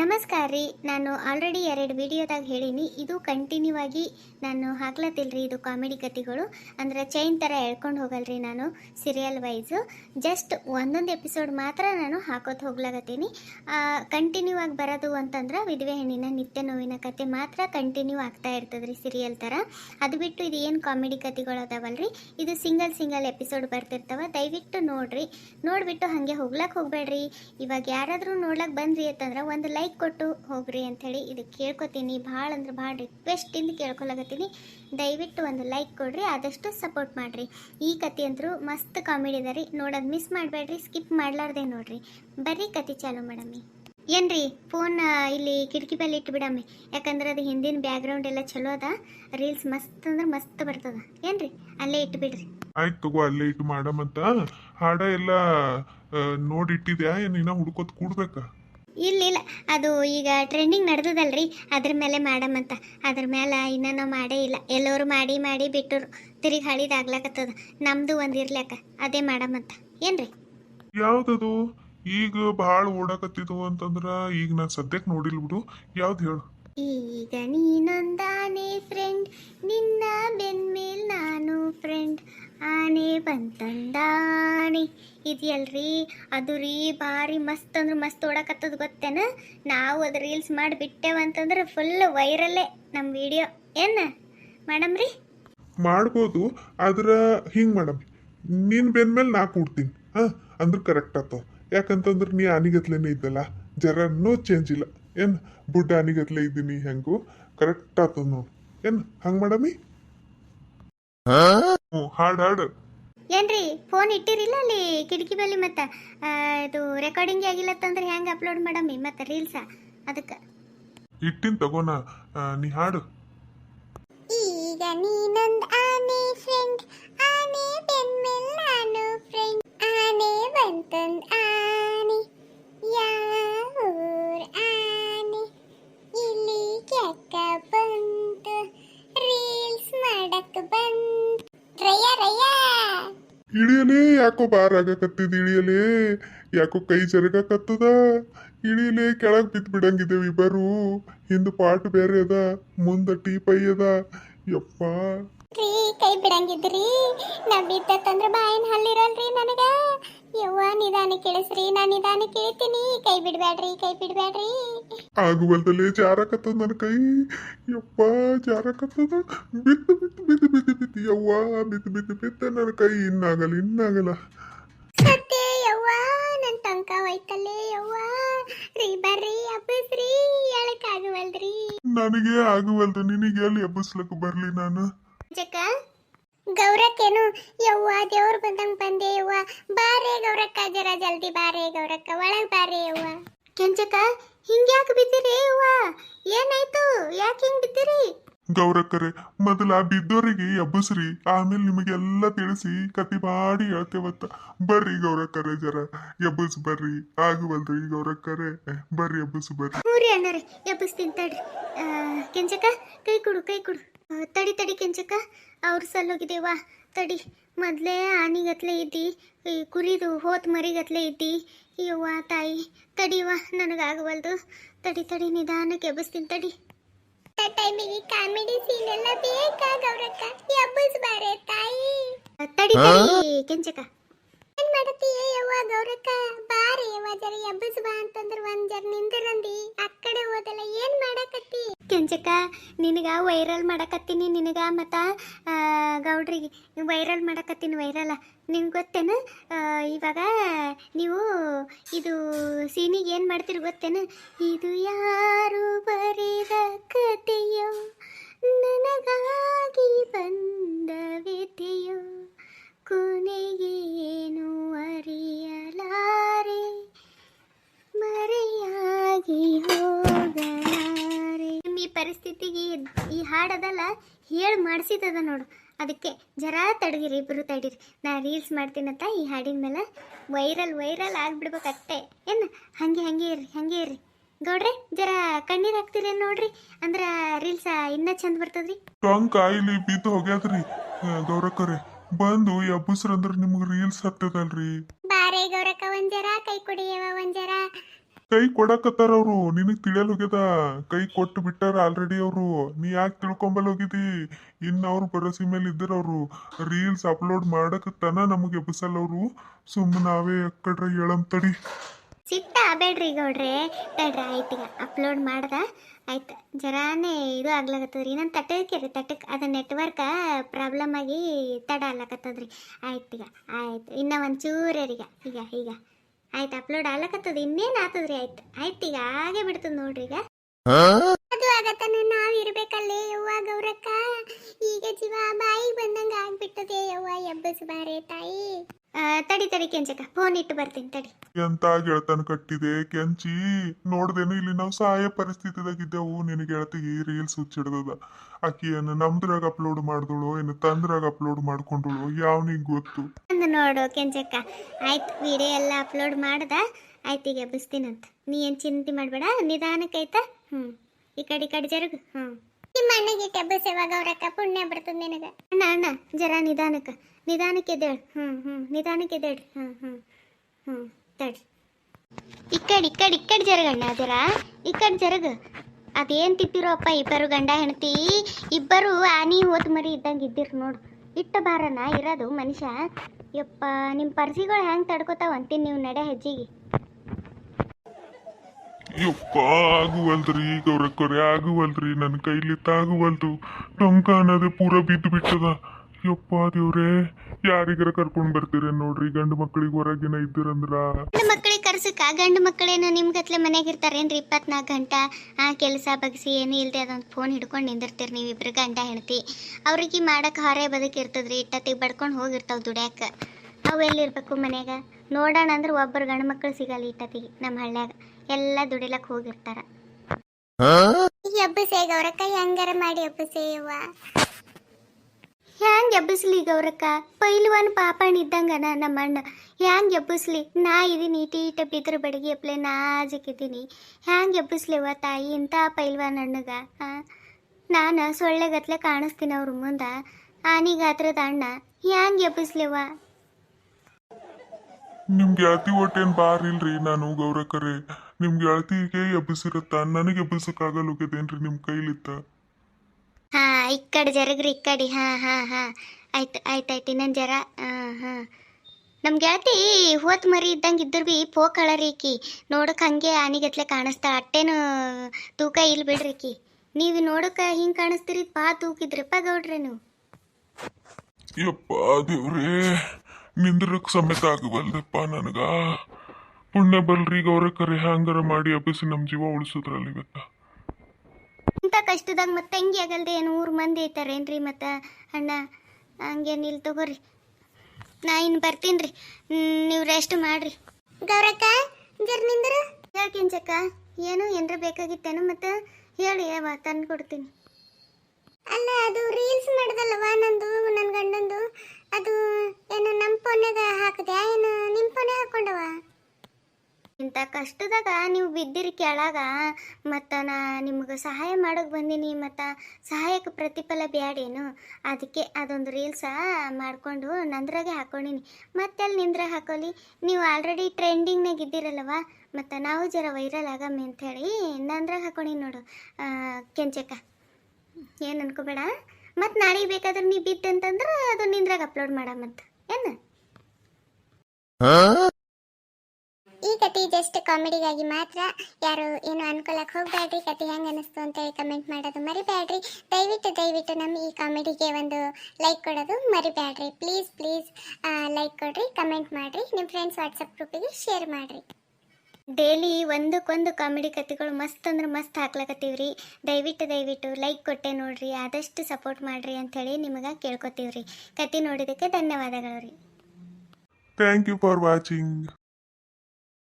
ನಮಸ್ಕಾರ ರೀ. ನಾನು ಆಲ್ರೆಡಿ ಎರಡು ವಿಡಿಯೋದಾಗ ಹೇಳೀನಿ. ಇದು ಕಂಟಿನ್ಯೂ ಆಗಿ ನಾನು ಹಾಕ್ಲತ್ತಿಲ್ರಿ ಇದು ಕಾಮಿಡಿ ಕಥೆಗಳು. ಅಂದ್ರೆ ಚೈನ್ ಥರ ಎಳ್ಕೊಂಡು ಹೋಗಲ್ರಿ ನಾನು ಸೀರಿಯಲ್ ವೈಸು ಜಸ್ಟ್ ಒಂದೊಂದು ಎಪಿಸೋಡ್ ಮಾತ್ರ ನಾನು ಹಾಕೋತ ಹೋಗ್ಲಾಗತ್ತೀನಿ ಕಂಟಿನ್ಯೂ ಆಗಿ ಬರೋದು ಅಂತಂದ್ರೆ ವಿಧವೆ ಹೆಣ್ಣಿನ ನಿತ್ಯ ನೋವಿನ ಕತೆ ಮಾತ್ರ ಕಂಟಿನ್ಯೂ ಆಗ್ತಾ ಇರ್ತದ್ರಿ ಸೀರಿಯಲ್ ಥರ ಅದು ಬಿಟ್ಟು ಇದು ಏನು ಕಾಮಿಡಿ ಕಥೆಗಳು ಅದಾವಲ್ರಿ? ಇದು ಸಿಂಗಲ್ ಸಿಂಗಲ್ ಎಪಿಸೋಡ್ ಬರ್ತಿರ್ತಾವ. ದಯವಿಟ್ಟು ನೋಡ್ರಿ. ನೋಡಿಬಿಟ್ಟು ಹಾಗೆ ಹೋಗ್ಲಕ್ಕೆ ಹೋಗ್ಬೇಡ್ರಿ. ಇವಾಗ ಯಾರಾದರೂ ನೋಡ್ಲಕ್ಕೆ ಬಂದ್ರಿ ಅಂತಂದ್ರೆ ಒಂದು ಲೈಕ್ ಕೊಟ್ಟು ಹೋಗ್ರಿ ಅಂಥೇಳಿ ಇದು ಕೇಳ್ಕೊತೀನಿ. ಭಾಳ ಅಂದ್ರೆ ಭಾಳ ರಿಕ್ವೆಸ್ಟಿಂದ ಕೇಳ್ಕೊಳಕತ್ತೀನಿ. ದಯವಿಟ್ಟು ಒಂದು ಲೈಕ್ ಕೊಡ್ರಿ ಆದಷ್ಟು ಸಪೋರ್ಟ್ ಮಾಡಿರಿ. ಈ ಕತೆ ಅಂತೂ ಮಸ್ತ್ ಕಾಮಿಡಿ ಅದ ರೀ. ನೋಡೋದು ಮಿಸ್ ಮಾಡಬೇಡ್ರಿ ಸ್ಕಿಪ್ ಮಾಡ್ಲಾರ್ದೆ ನೋಡ್ರಿ. ಬರ್ರಿ ಕತೆ ಚಾಲು ಮಾಡಮ್ಮಿ. ಏನ್ರಿ ಫೋನ್ ಇಲ್ಲಿ ಕಿಟಕಿ ಬಲ್ಲಿ ಇಟ್ಟು ಬಿಡಮ್ಮಿ. ಯಾಕಂದ್ರೆ ಅದು ಹಿಂದಿನ ಬ್ಯಾಕ್ಗ್ರೌಂಡ್ ಎಲ್ಲ ಚಲೋ ಅದ. ರೀಲ್ಸ್ ಮಸ್ತ್ ಅಂದ್ರೆ ಮಸ್ತ್ ಬರ್ತದ. ಏನ್ರಿ ಅಲ್ಲೇ ಇಟ್ಟು ಬಿಡ್ರಿ. ಆಯ್ತು ತಗೋ ಅಲ್ಲೇ ಇಟ್ಟು ಮಾಡಮಂತ ಹಾಡ ಎಲ್ಲ ನೋಡಿಟ್ಟಿದ್ಯಾ ಏನ್ ಇನ್ನ ಹುಡ್ಕೋತ್ ಕೂಡ್ಬೇಕಾ? ಇಲ್ಲ ಇಲ್ಲ. ಅದು ಈಗ ಟ್ರೆಂಡಿಂಗ್ ನಡೆದದಲ್ರಿ? ಅದ್ರ ಮೇಲೆ ಮಾಡಮಂತ ಅದ್ರ ಮೇಲೆ ಇನ್ನೂ ನಾವು ಮಾಡೇ ಇಲ್ಲ. ಎಲ್ಲರೂ ಮಾಡಿ ಮಾಡಿ ಬಿಟ್ಟರು. ತಿರುಗಿ ಹಳಿದಾಗ್ಲಾಕತ್ತದ ನಮ್ದು ಒಂದು ಇರ್ಲಾಕ ಅದೇ ಮಾಡಮಂತ ಏನ್ರಿ? ಯಾವ್ದದು? ಈಗ ಭಾಳ ಓಡಾಕತ್ತಿದ್ವು ಅಂತಂದ್ರೆ ಈಗ ನಾನು ಸದ್ಯಕ್ಕೆ ನೋಡಿಲ್ ಬಿಡು. ಯಾವ್ದು ಹೇಳು? ಈಗ ನೀನೊಂದಾನೆ ಫ್ರೆಂಡ್ ನಿನ್ನ ಬೆನ್ಮೇಲ್ ನಾನು ಫ್ರೆಂಡ್ ಆನೆ ಬಂತಂದಾನೆ ಇದೆಯಲ್ರಿ? ಅದು ರೀ ಭಾರಿ ಮಸ್ತ್ ಅಂದ್ರೆ ಮಸ್ತ್ ಓಡಕತ್ತದ ಗೊತ್ತೇನ? ನಾವು ಅದು ರೀಲ್ಸ್ ಮಾಡಿ ಬಿಟ್ಟೇವಂತಂದ್ರೆ ಫುಲ್ ವೈರಲ್ಲೇ ನಮ್ಮ ವಿಡಿಯೋ ಏನ ಮಾಡಮ್ರಿ ಮಾಡ್ಬೋದು, ಆದ್ರ ಹಿಂಗ್ ಮೇಡಮ್ ನಿನ್ನ ಬೆನ್ ಮೇಲೆ ನಾ ಕೂಡ್ತೀನಿ. ಹಾ, ಅಂದ್ರೆ ಕರೆಕ್ಟ್ ಆತ. ಯಾಕಂತಂದ್ರೆ ನೀ ಆನಿಗತ್ಲೇನೆ ಇದ್ದಲ್ಲ. ಜರನೂ ಚೇಂಜ್ ಇಲ್ಲ. ಏನ್ ಬುಡ್ಡ ಆನಿಗತ್ಲೆ ಇದ್ದೀನಿ ಹೆಂಗು? ಕರೆಕ್ಟ್ ಆತ ನೋಡು. ಏನ್ ಹಂಗ್ ಮಾಡಮಿ? ಹ್ಞೂ ಹಾಡ್ ಹಾಡು. ಏನ್ರಿ ಫೋನ್ ಇಟ್ಟಿರಿಲ್ಲ ಅಲ್ಲಿ ಕಿಟಕಿ ಬಲ್ಲಿ ಮತ್ತೆ ಇದು ರೆಕಾರ್ಡಿಂಗ್ ಆಗಿಲ್ಲತ್ತಂದ್ರೆ ಹೆಂಗೆ ಅಪ್ಲೋಡ್ ಮಾಡಮ್ಮಿ ಮತ್ತೆ ರೀಲ್ಸ ಅದಕ್ಕೆ. ಇಟ್ಟಿನ್ ತಗೋಣ ಆ, ನೀ ಹಾಡು. ಈಗ ನೀನೊಂದ್ ಆನೆ ಫ್ರೆಂಡ್ ಆನೆ ಬೆನ್ಮೇಲ್ ನಾನು ಫ್ರೆಂಡ್ ಆನೆ ಬಂತಂದ್ ಆನೆ ರಯ್ಯ ರಯ್ಯ. ಇಳಿಯಲೇ ಯಾಕೋ ಬಾರ್ ಕತ್ತಿದ ಇಳಿಯಲೇ? ಯಾಕೋ ಕೈ ಜರಗಕತ್ತದ? ಇಳಿಯಲೇ ಕೆಳಗ್ ಬಿದ್ದು ಬಿಡಂಗಿದ್ದೇವೆ ಇಬ್ಬರು ಹಿಂದೆ ಪಾಟ್ ಬೇರೆ ಅದ ಮುಂದ ಟೀ ಪೈ ಅದ. ಯಪ್ಪ. ರೀ ಕೈ ಬಿಡಂಗಿದ್ರಿ. ನಾ ಬಿದ್ದತ್ತಂದ್ರ ಬಾಯಿನ ಹಲ್ಲಿರಲ್ರಿ ಯವ್ವ ನಿಧಾನ ಕೇಳಿಸ್ರಿ ನಾ ನಿಧಾನ ಕೇಳ್ತೀನಿ. ಕೈ ಬಿಡ್ಬೇಡ್ರಿ ಕೈ ಬಿಡ್ಬೇಡ್ರಿ ಆಗುವಲ್ದಲ್ಲೇ ಜಾರಕತ್ತದ ನನ್ನ ಕೈ. ಯಪ್ಪ ಜಾರಕತ್ತದ ಬಿದ್ದು ಬಿದ್ದು ಬಿದ್ದು ಬಿದ್ದು ಬಿದ್ದು ಯವ್ವ. ಬಿದ್ದು ಬಿದ್ದು ಬಿದ್ದ ನನ್ನ ಕೈ ಇನ್ನಾಗಲ್ಲ ಇನ್ನಾಗಲ್ಲ. ಸತ್ಯ ಯವ್ವ ನನ್ನ ತಂಕ ಹೋಯ್ತಲ್ಲೇ ಯವ್ವ. ರೀ ಬರ್ರಿ ಅಬ್ಬಸ್ರಿ ಆಗುವಲ್ರಿ ನನಗೆ ಆಗುವಲ್ದು ನಿನಗೆ ಎಲ್ಲಿ ಎಬ್ಬಿಸ್ಲಕ್ ಬರ್ಲಿ ನಾನು? ಜಕ್ಕ ಗೌರಕ್ಕೇನು? ಯವ್ವ ದೇವ್ರ ಬಂದಂಗ್ ಬಂದೆ ಯವ್ವ. ಬಾರೇ ಗೌರಕ್ಕ ಜರ ಜಲ್ದಿ ಬಾರೇ ಗೌರಕ್ಕ ಒಳಗ್ ಬಾರೇ ಯವ್ವ. ಕೆಂಚಕ್ಕ ಹಿಂಗ್ಯಾಕ್ ಬಿದ್ದಿರಿ ಯವ್ವ? ಏನಾಯ್ತು? ಯಾಕೆ ಹಿಂಗ್ ಬಿದ್ದಿರಿ? ಗೌರಕ್ಕರೆ ಮೊದಲ ಬಿದ್ದೋರಿಗೆ ಎಬ್ಬಸ್ರಿ. ಆಮೇಲೆ ನಿಮಗೆಲ್ಲ ತಿಳಿಸಿ ಕತಿ ಮಾಡಿ ಹೇಳ್ತೇವತ್ತ. ಬರ್ರಿ ಗೌರಕ್ಕರೆ ಜರ ಎಬ್ಬಸ್ ಬರ್ರಿ. ಆಗುವಲ್ರಿ ಗೌರಕ್ಕರೆ. ಬರ್ರಿ ಎಬ್ಬಸ್ ಬರ್ರಿ. ಮೂರಿ ಅಣ್ಣರಿ ಎಬ್ಬಸ್ ತಿಂತಾಡ್ರಿ ಆ, ಕೆಂಚಕ್ಕ ಕೈ ಕೊಡು ಕೈ ಕೊಡು. ತಡಿ ತಡಿ ಕೆಂಚಕ್ಕ. ಅವ್ರ ಸಲ್ಲೋಗಿದೇವ ತಡಿ ಮೊದಲೇ ಆನಿಗತ್ಲೆ ಇದ್ದಿ ಈ ಕುರಿದು ಹೋತ್ ಮರಿಗತ್ಲೆ ಇದ್ದಿ. ಯವ್ವ ತಾಯಿ ತಡಿವ ನನಗಾಗವಲ್ದು. ತಡಿ ತಡಿ ನಿಧಾನಕ್ಕೆ ಎಬ್ಬಿಸ್ತೀನಿ ತಡಿ. ಟೈಮಿಗೆ ಕಾಮಿಡಿ ಸೀನ್ ಎಲ್ಲ ಬೇಕಾ ಗೌರಕ್ಕ ಎಬ್ಬಸ್ ಬಾರೆ ತಾಯಿ. ತಡಿ ತಡಿ ಕೆಂಚಕ್ಕ. ಏನ್ ಮಾಡತ್ತೀಯ ಯವ್ವ ಗೌರಕ್ಕ? ಬಾರಿ ಯವ್ವ ಜರ ಎಬ್ಬಸ್ ಬಾ ಅಂತಂದ್ರ ಒಂದ್ ಜರ ನಿಂದಿರಂದಿ. ಆ ಕಡೆ ಹೋದಲ್ಲ ಏನ್ ಮಾಡಕತ್ತಿ? ಕೆಂಚಕ್ಕ ನಿನಗೆ ವೈರಲ್ ಮಾಡಕತ್ತೀನಿ, ನಿನಗ ಮತ್ತು ಗೌಡ್ರಿಗೆ ವೈರಲ್ ಮಾಡಕತ್ತೀನಿ ವೈರಲ್ಲ ನಿಮ್ಗೆ ಗೊತ್ತೇನ? ಇವಾಗ ನೀವು ಇದು ಸೀನಿಗೆ ಏನು ಮಾಡ್ತೀರಿ ಗೊತ್ತೇನ? ಇದು ಯಾರು ಬರೆದ ಕಥೆಯೋ ನನಗಾಗಿ ಬಂದ ಕೊನೆಗೆ ಏನು ಅರಿಯಲಾರೆ ಪರಿಸ್ಥಿತಿಗೆ ಈ ಹಾಡದಲ್ಲ ಹೇಳಿ ಮಾಡಿಸಿದದ ನೋಡು. ಅದಕ್ಕೆ ಜರ ತಡಗಿರಿ ಇಬ್ಬರು ತಡೀರಿ ನಾ ರೀಲ್ಸ್ ಮಾಡ್ತೀನಂತ ಈ ಹಾಡಿನ ಮೇಲೆ ವೈರಲ್ ವೈರಲ್ ಆಗ್ಬಿಡ್ಬೇಕಷ್ಟೇ ಏನು? ಹಂಗೆ ಹಂಗೆ ಇರ್ರಿ ಹಂಗೆ ಇರ್ರಿ. ಗೌಡ್ರೆ ಜರ ಕಣ್ಣೀರು ಹಾಕ್ತೀರಿ ನೋಡ್ರಿ? ಅಂದ್ರ ರೀಲ್ಸ್ ಇನ್ನ ಚಂದ ಬರ್ತದ್ರಿ? ಟೊಂಕ ಇಲ್ಲಿ ಬಿದ್ದು ಹೋಗ್ಯಾದ್ರಿ. ಗೌರಕ್ಕರೆ ಬಂದು ಎಬ್ಬಸ್ರಂದ್ರ ನಿಮ್ಗೆ ರೀಲ್ಸ್ ಹತ್ತದಲ್ರಿ? ಬಾರೆ ಗೌರಕ್ಕ ಒಂಜರ ಕೈ ಕುಡಿಯವ ಒಂಜರ ಕೈ ಕೊಡಕತ್ತಾರ ಅವ್ರು. ನಿನಗ್ ತಿಳಿಯಲ್ ಹೋಗ್ಯದ? ಕೈ ಕೊಟ್ಟು ಬಿಟ್ಟಾರ ಆಲ್ರೆಡಿ ಅವರು. ನೀ ಯಾಕೆ ತಿಳ್ಕೊಂಬಲ್ ಹೋಗಿದಿ? ಇನ್ನ ಅವ್ರು ಭರವಸೆ ಮೇಲೆ ಇದ್ರ ಅವರು. ರೀಲ್ಸ್ ಅಪ್ಲೋಡ್ ತನ ನಮಗೆ ಎಬ್ಬಿಸಲ್ಲ ಅವರು. ಸುಮ್ಮನೆ ನಾವೇ ಎಕ್ಕಡ್ರ ಹೇಳಮ್ ತಡಿ. ಸಿಟ್ಟ ಬೇಡ್ರಿ ಗೌಡ್ರೆ. ತಡ್ರಿ, ಆಯ್ತು ಈಗ ಅಪ್ಲೋಡ್ ಮಾಡ್ದ. ಆಯ್ತು. ಜರಾನೇ ಇದು ಆಗ್ಲಾಕತ್ತದ್ರಿ. ನನ್ನ ತಟ್ಟಕ್ಕೆ ರೀ ತಟ್ಟಕ್ಕೆ ಅದು ನೆಟ್ವರ್ಕ ಪ್ರಾಬ್ಲಮ್ ಆಗಿ ತಡ ಆಗ್ಲಾಕತ್ತದ್ರಿ. ಆಯ್ತು ಈಗ, ಆಯ್ತು. ಇನ್ನು ಒಂಚೂರೇ ಈಗ ಈಗ ಈಗ. ಆಯ್ತು ಅಪ್ಲೋಡ್ ಆಗ್ಲಕತ್ತದ ಇನ್ನೇನು ಆತದ್ರಿ ಆಯ್ತು? ಆಯ್ತು ಈಗ ಹಾಗೆ ಬಿಡ್ತದ ನೋಡ್ರಿ ಈಗ. ಅದು ಆಗತ್ತಾನ ನಾವ್ ಇರ್ಬೇಕಲ್ಲೇ ಯವ್ವ ಗೌರಕ್ಕ. ಈಗ ಜೀವ ಬಾಯಿ ಬಂದಂಗ ಆಗ್ಬಿಟ್ಟದೆ ಯವ್ವ ಎಬ್ಬಸ್ ಬಾರೆ ತಾಯಿ. ತಡಿ ತಡಿ ಕೆಂಚಕ್ಕ ಫೋನ್ ಇಟ್ಟು ಬರ್ತೀನಿ ತಡಿ. ಎಂತ ಗೆಳತನ ಕಟ್ಟಿದೆ ಕೆಂಚಿ? ನೋಡ್ದೇನು ಇಲ್ಲಿ ನಾವು ಸಹಾಯ ಪರಿಸ್ಥಿತಿದಾಗಿದ್ದೆವು ನಿನಗೆ ಗೆಳತಿಗೆ ರೀಲ್ಸ್ ಹುಚ್ಚಿಡ್ದದ. ಆಕಿ ಏನು ನಮ್ದ್ರಾಗ ಅಪ್ಲೋಡ್ ಮಾಡಿದಳು ಏನು ತಂದ್ರಾಗ ಅಪ್ಲೋಡ್ ಮಾಡ್ಕೊಂಡಳು ಯಾವನಿಗೆ ಗೊತ್ತು? ಅಂದ ನೋಡು ಕೆಂಚಕ್ಕ. ಆಯ್ತು ವಿಡಿಯೋ ಎಲ್ಲ ಅಪ್ಲೋಡ್ ಮಾಡ್ದ, ಆಯ್ತು ಈಗ ಎಬ್ಬಿಸ್ತೀನಂತ ನೀ ಏನು ಚಿಂತೆ ಮಾಡಬೇಡ, ನಿಧಾನಕ್ಕೆ ಆಯ್ತಾ? ಹ್ಞೂ ಈ ಕಡೆ ಈ ಕಡೆ ಜರುಗು ಹ್ಞೂ ನಿಮ್ಮ ಅಣ್ಣಗೆ ಟೆಬ್ಬಸ್ ಯಾವಾಗ ಅವ್ರಕ್ಕ ಪುಣ್ಯ ಬರ್ತದೆ ನಿನಗೆ? ಅಣ್ಣ ಅಣ್ಣ, ಜರ ನಿಧಾನಕ್ಕೆ. ನಿಧಾನಕ್ಕೆ ಎದ್ದೇಳು. ಹ್ಞೂ ಹ್ಞೂ ನಿಧಾನಕ್ಕೆ ಎದ್ದೇಳು. ಹ್ಞೂ ಹ್ಞೂ ಹ್ಞೂ ತಡಿ ಈ ಕಡೆ ಈ ಕಡೆ ಈ ಕಡೆ ಜರಗಣ್ಣ ಜರ. ಈ ಕಡೆ ಜರಗು. ಅದೇನು ತಿಪ್ಪಿರೋಪ್ಪ ಇಬ್ಬರು ಗಂಡ ಹೆಂಡತಿ? ಇಬ್ಬರು ಆನಿ ಹೋದ ಮರಿ ಇದ್ದಂಗೆ ಇದ್ದಿರು ನೋಡು. ಇಟ್ಟ ಬಾರನ ಇರೋದು ಮನುಷ್ಯ. ಯಪ್ಪ ನಿಮ್ಮ ಪರ್ಸಿಗಳು ಹೆಂಗ್ ತಡ್ಕೋತಾವ ಅಂತೀನಿ ನೀವು ನಡೆ ಹೆಜ್ಜಿಗೆ. ಯಪ್ಪ ಆಗುವಲ್ದ್ರಿ ಗೌರಕ್ಕೊರೆ ಆಗುವಲ್ರಿ ನನ್ನ ಕೈಲಿ ತಾಗುವಲ್ದು. ಟೊಂಕ ಅನ್ನೋದೇ ಪೂರ ಬಿದ್ದು ಬಿಟ್ಟದ. ಯಪ್ಪ ದೇವ್ರೇ ಯಾರಿಗಾರ ಕರ್ಕೊಂಡ್ ಬರ್ತೀರ ನೋಡ್ರಿ? ಗಂಡು ಮಕ್ಕಳಿಗೆ ಹೊರಗಿನ ಇದ್ದೀರಂದ್ರ? ಗಂಡು ಗಂಡ ಕರ್ಸಕ್ಕ ಗಂಡು ಮಕ್ಕಳೇನು ನಿಮ್ಮ ಗತ್ಲೆ ಮನೆಗೆ ಇರ್ತಾರೇನ್ರಿ ಇಪ್ಪತ್ನಾಲ್ಕು ಗಂಟೆ? ಆ ಕೆಲಸ ಬಗ್ಸಿ ಏನು ಇಲ್ಲದೆ ಅದೊಂದು ಫೋನ್ ಹಿಡ್ಕೊಂಡು ನಿಂದಿರ್ತೀರಿ ನೀವು ಇಬ್ರ ಗಂಡ ಹೆಣ್ತಿ ಅವ್ರಿಗೆ ಮಾಡಕ್ಕೆ ಹೊರೆ ಬದುಕಿರ್ತದ್ರಿ ಇಟ್ಟತ್ತಿಗೆ ಬಡ್ಕೊಂಡು ಹೋಗಿರ್ತಾವೆ ದುಡ್ಯಾಕ. ಅವು ಎಲ್ಲಿರ್ಬೇಕು ಮನ್ಯಾಗ? ನೋಡೋಣ ಅಂದ್ರೆ ಒಬ್ಬರು ಗಂಡು ಮಕ್ಕಳು ಸಿಗಲ್ಲ ಇಟ್ಟತ್ತಿಗೆ ನಮ್ಮ ಹಳ್ಳ್ಯಾಗ. ಎಲ್ಲ ದುಡಿಲಕ್ಕೆ ಹೋಗಿರ್ತಾರ. ಎಬ್ಬಸೇ ಕೈ ಹೆಂಗಾರ ಮಾಡಿ ಹ್ಯಾಂಗ್ ಎಬ್ಬಸ್ಲಿ ಗೌರಕ್ಕ. ಪೈಲ್ವಾನ್ ಪಾಪಣ್ಣ ಇದ್ದಂಗನ ನಮ್ಮ ಅಣ್ಣ ಹ್ಯಾಂಗ್ ಎಬ್ಬಿಸ್ಲಿ? ನಾ ಇದೀನಿ ಟೀಟ ಬಿದ್ರ ಬಡಗಿ ಎಪ್ಲೆ ನಾಜಕ್ಕಿದ್ದೀನಿ ಹ್ಯಾಂಗ್ ಎಬ್ಬಿಸ್ಲಿವ ತಾಯಿ ಇಂಥ ಪೈಲ್ವಾನ್ ಅಣ್ಣಗ? ನಾನು ಸೊಳ್ಳೆಗತ್ಲೆ ಕಾಣಿಸ್ತೀನಿ ಅವ್ರ ಮುಂದ. ಆನಿಗಾತ್ರದ ಅಣ್ಣ. ಹ್ಯಾಂಗ್ ಎಬ್ಬಿಸ್ಲಿವ ನಿಮ್ಗೆ ಗೆಳತಿ ಒಟ್ಟೇನ್ ಬಾರ್ ಇಲ್ರಿ ನಾನು ಗೌರಕ್ಕರೆ ನಿಮ್ ಗೆಳತಿಗೆ ಎಬ್ಬಿಸಿರತ್ತ? ನನಗೆ ಎಬ್ಬಿಸಕ್ಕಾಗಲ್ಲ ಹೋಗ್ಯದೇನ್ರಿ ನಿಮ್ ಕೈಲಿತ್ತ? ಈ ಕಡೆ ಜರಗ್ರಿ ಈ ಕಡೆ ಹಾ ಹಾ ಹಾ. ಆಯ್ತು ಆಯ್ತು ಆಯ್ತು. ಇನ್ನೊಂದು ಜರ, ಹಾಂ ಹಾಂ. ನಮ್ಮ ಗೆಳತಿ ಹೋತ್ ಮರಿ ಇದ್ದಂಗೆ ಇದ್ದರು ಬಿ ಪೋ ಕಳರೀಕಿ ನೋಡಕ್ಕೆ ಹಂಗೆ ಆನಿಗತ್ಲೆ ಕಾಣಿಸ್ತಾ. ಅಟ್ಟೇನು ತೂಕ ಇಲ್ಲ ಬಿಡ್ರಿಕಿ ನೀವು ನೋಡಕ್ಕೆ ಹಿಂಗೆ ಕಾಣಿಸ್ತೀರಿ? ಪಾ ತೂಕಿದ್ರಪ್ಪ ಗೌಡ್ರೆ ನೀವು. ಯಪ್ಪ ದೇವ್ರೇ, ನಿಂದ್ರಕ್ ಸಮೇತ ಆಗಬಲ್ದಪ್ಪ ನನಗ. ಪುಣ್ಯ ಬಲ್ರಿ ಗೌರಕ್ಕರೆ ಹ್ಯಾಂಗರ ಮಾಡಿ ಅಭಿಸಿ ನಮ್ಮ ಜೀವ ಉಳಿಸಿದ್ರಲ್ಲಿ ಇವತ್ತ. ಇಂಥ ಕಷ್ಟದಾಗ ಮತ್ತೆ ಹೆಂಗೆ ಆಗಲ್ದೆ ಏನು ಊರು ಮಂದಿ ಐತಾರೇನ್ರಿ ಮತ್ತು? ಅಣ್ಣ ಹಂಗೇನಿಲ್ಲ ತಗೋರಿ. ನಾ ಇನ್ನು ಬರ್ತೀನಿ ರೀ ನೀವು ರೆಸ್ಟ್ ಮಾಡ್ರಿ. ಗೌರಕ್ಕ ಜರ್ನಿಂದ್ರ ಯಾಕೆಂಚಕ್ಕ ಏನು ಏನರ ಬೇಕಾಗಿತ್ತೇನು ಮತ್ತು? ಹೇಳಿ ಯಾವ ತಂದು ಕೊಡ್ತೀನಿ. ಅಲ್ಲ ಅದು ರೀಲ್ಸ್ ಮಾಡ್ದಲ್ಲವ ನಂದು ನನ್ನ ಗಂಡಂದು? ಅದು ಏನು ನಮ್ಮ ಫೋನ್ಯಾಗ ಹಾಕಿದೆ ಏನು ನಿಮ್ಮ ಫೋನೇ ಹಾಕೊಂಡವ? ಇಂಥ ಕಷ್ಟದಾಗ ನೀವು ಬಿದ್ದಿರಿ ಕೆಳಗ, ಮತ್ತು ನಾ ನಿಮ್ಗೆ ಸಹಾಯ ಮಾಡೋಕೆ ಬಂದೀನಿ, ಮತ್ತು ಸಹಾಯಕ್ಕೆ ಪ್ರತಿಫಲ ಬ್ಯಾಡೇನು? ಅದಕ್ಕೆ ಅದೊಂದು ರೀಲ್ಸ ಮಾಡಿಕೊಂಡು ನಂದ್ರಾಗೆ ಮತ್ತೆ ಮತ್ತೆಲ್ಲಿ ನಿಂದ್ರಾಗ ಹಾಕೋಲಿ? ನೀವು ಆಲ್ರೆಡಿ ಟ್ರೆಂಡಿಂಗ್ನಾಗ ಇದ್ದೀರಲ್ಲವ? ಮತ್ತು ನಾವು ಜರ ವೈರಲ್ ಆಗಮ್ಮಿ ಅಂಥೇಳಿ ನಂದ್ರಾಗ ಹಾಕೊಂಡೀನಿ ನೋಡು ಕೆಂಚಕ್ಕ. ಏನು ಅನ್ಕೋಬೇಡ? ಮತ್ತು ನಾಳೆಗೆ ಬೇಕಾದ್ರೆ ನೀವು ಬಿದ್ದಂತಂದ್ರೆ ಅದು ನಿಂದ್ರಾಗ ಅಪ್ಲೋಡ್ ಮಾಡಮ್ಮಂತ ಏನು? ಕತೆ ಜಸ್ಟ್ ಕಾಮಿಡಿಗಾಗಿ ಮಾತ್ರ ಯಾರು ಏನು ಅನ್ಕೊಳಕ್ ಹೋಗ್ಬೇಡ್ರಿ ಕತೆ ಹೆಂಗೆ ಅನಿಸ್ತು ಅಂತ ಹೇಳಿ ಕಮೆಂಟ್ ಮಾಡೋದು ಮರಿಬೇಡ್ರಿ ದಯವಿಟ್ಟು ದಯವಿಟ್ಟು ನಮ್ಮ ಈ ಕಾಮಿಡಿಗೆ ಒಂದು ಲೈಕ್ ಕೊಡೋದು ಮರಿಬೇಡ್ರಿ ಪ್ಲೀಸ್ ಪ್ಲೀಸ್ ಲೈಕ್ ಕೊಡ್ರಿ ಕಮೆಂಟ್ ಮಾಡಿರಿ. ನಿಮ್ಮ ಫ್ರೆಂಡ್ಸ್ ವಾಟ್ಸಪ್ ಗ್ರೂಪಿಗೆ ಶೇರ್ ಮಾಡಿರಿ. ಡೈಲಿ ಒಂದಕ್ಕೊಂದು ಕಾಮಿಡಿ ಕತೆಗಳು ಮಸ್ತ್ ಅಂದ್ರೆ ಮಸ್ತ್ ಹಾಕ್ಲಕತ್ತೀವ್ರಿ. ದಯವಿಟ್ಟು ದಯವಿಟ್ಟು ಲೈಕ್ ಕೊಟ್ಟೆ ನೋಡ್ರಿ ಆದಷ್ಟು ಸಪೋರ್ಟ್ ಮಾಡ್ರಿ ಅಂಥೇಳಿ ನಿಮಗೆ ಕೇಳ್ಕೊತೀವ್ರಿ. ಕತೆ ನೋಡಿದಕ್ಕೆ ಧನ್ಯವಾದಗಳು ರೀ ಥ್ಯಾಂಕ್ ಯು ಫಾರ್ ವಾಚಿಂಗ್